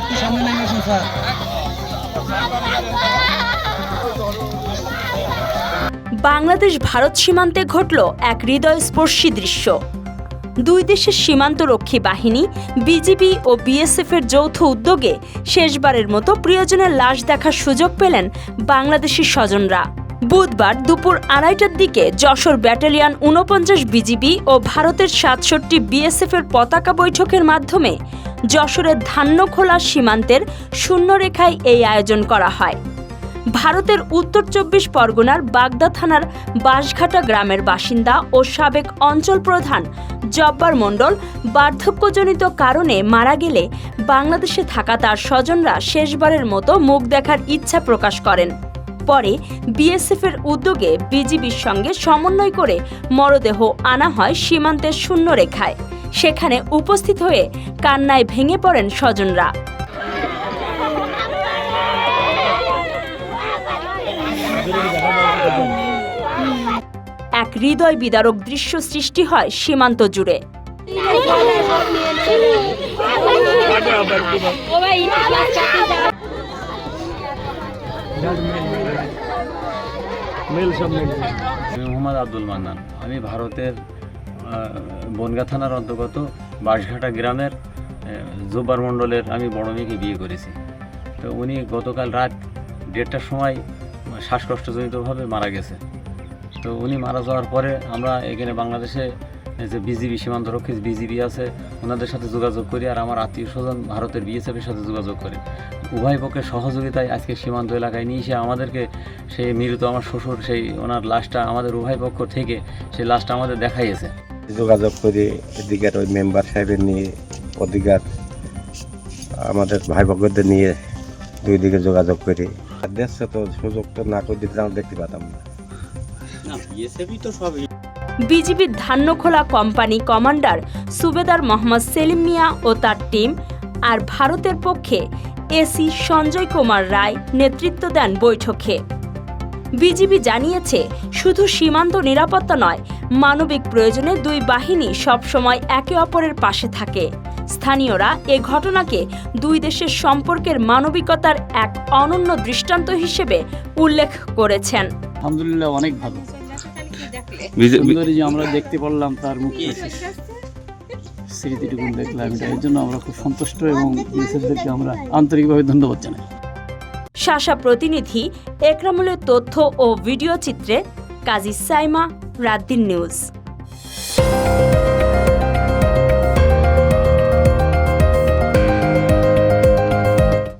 একটু সামনে নেমে আসুন, স্যার। বাংলাদেশ ভারত সীমান্তে ঘটল এক হৃদয়স্পর্শী দৃশ্য। দুই দেশের সীমান্তরক্ষী বাহিনী, বিজিবি ও বিএসএফের যৌথ উদ্যোগে শেষবারের মতো প্রিয়জনের লাশ দেখার সুযোগ পেলেন বাংলাদেশি স্বজনরা। বুধবার দুপুর আড়াইটার দিকে যশোর ব্যাটালিয়ন ঊনপঞ্চাশ বিজিবি ও ভারতের সাতষট্টি বিএসএফের পতাকা বৈঠকের মাধ্যমে যশোরের ধান্যখোলা সীমান্তের শূন্যরেখায় এই আয়োজন করা হয়। ভারতের উত্তর চব্বিশ পরগনার বাগদা থানার বাঁশঘাটা গ্রামের বাসিন্দা ও সাবেক অঞ্চল প্রধান জব্বার মণ্ডল বার্ধক্যজনিত কারণে মারা গেলে বাংলাদেশে থাকা তার স্বজনরা শেষবারের মতো মুখ দেখার ইচ্ছা প্রকাশ করেন। পরে বিএসএফের উদ্যোগে বিজিবির সঙ্গে সমন্বয় করে মরদেহ আনা হয় সীমান্তের শূন্য রেখায় সেখানে উপস্থিত হয়ে কান্নায় ভেঙে পড়েন স্বজনরা। এক হৃদয় বিদারক দৃশ্য সৃষ্টি হয় সীমান্ত জুড়ে। আব্দুল মান্নান। আমি ভারতের বনগা থানার অন্তর্গত বাঁশঘাটা গ্রামের জব্বার মণ্ডলের আমি বড় মেয়েকে বিয়ে করেছি। তো উনি গতকাল রাত দেড়টার সময় শ্বাসকষ্টজনিতভাবে মারা গেছে। তো উনি মারা যাওয়ার পরে আমরা এখানে বাংলাদেশে যে বিজিবি, সীমান্তরক্ষী বিজিবি আছে, ওনাদের সাথে যোগাযোগ করি আর আমার আত্মীয় স্বজন ভারতের বিএসএফের সাথে যোগাযোগ করি। উভয় পক্ষের সহযোগিতায় আজকে সীমান্ত এলাকায় নিয়ে এসে আমাদেরকে সেই মৃত আমার শ্বশুর, সেই ওনার লাশটা আমাদের উভয় পক্ষ থেকে, সেই লাশটা আমাদের দেখাইয়েছে। যোগাযোগ করি এদিকের ওই মেম্বার সাহেবের নিয়ে ওদিকের আমাদের ভাই ভক্তদের নিয়ে দুই দিকে যোগাযোগ করি। আর দেখছে তো সুযোগ তো না করে দিতে আমরা দেখতে পাতাম না। বিজিবির ধান্যখোলা কোম্পানি কমান্ডার সুবেদার মোহাম্মদ সেলিম মিয়া ও তার টিম আর ভারতের পক্ষে এসি সঞ্জয় কুমার রায় নেতৃত্ব দেন বৈঠকে। বিজিবি জানিয়েছে শুধু সীমান্ত নিরাপত্তা নয় মানবিক প্রয়োজনে দুই বাহিনী সবসময় একে অপরের পাশে থাকে। স্থানীয়রা এ ঘটনাকে দুই দেশের সম্পর্কের মানবিকতার এক অনন্য দৃষ্টান্ত হিসেবে উল্লেখ করেছেন। আলহামদুলিল্লাহ অনেক ভালো। আমরা দেখতে পারলাম তার মুখে স্মৃতিটুকু দেখলাম এটা এর জন্য আমরা খুব সন্তুষ্ট এবং বিএসএফদেরকে আমরা আন্তরিকভাবে ধন্যবাদ জানাই। শাসা প্রতিনিধি একরামুলের তথ্য ও ভিডিও চিত্রে কাজী সাইমা রাদ্দিন নিউজ।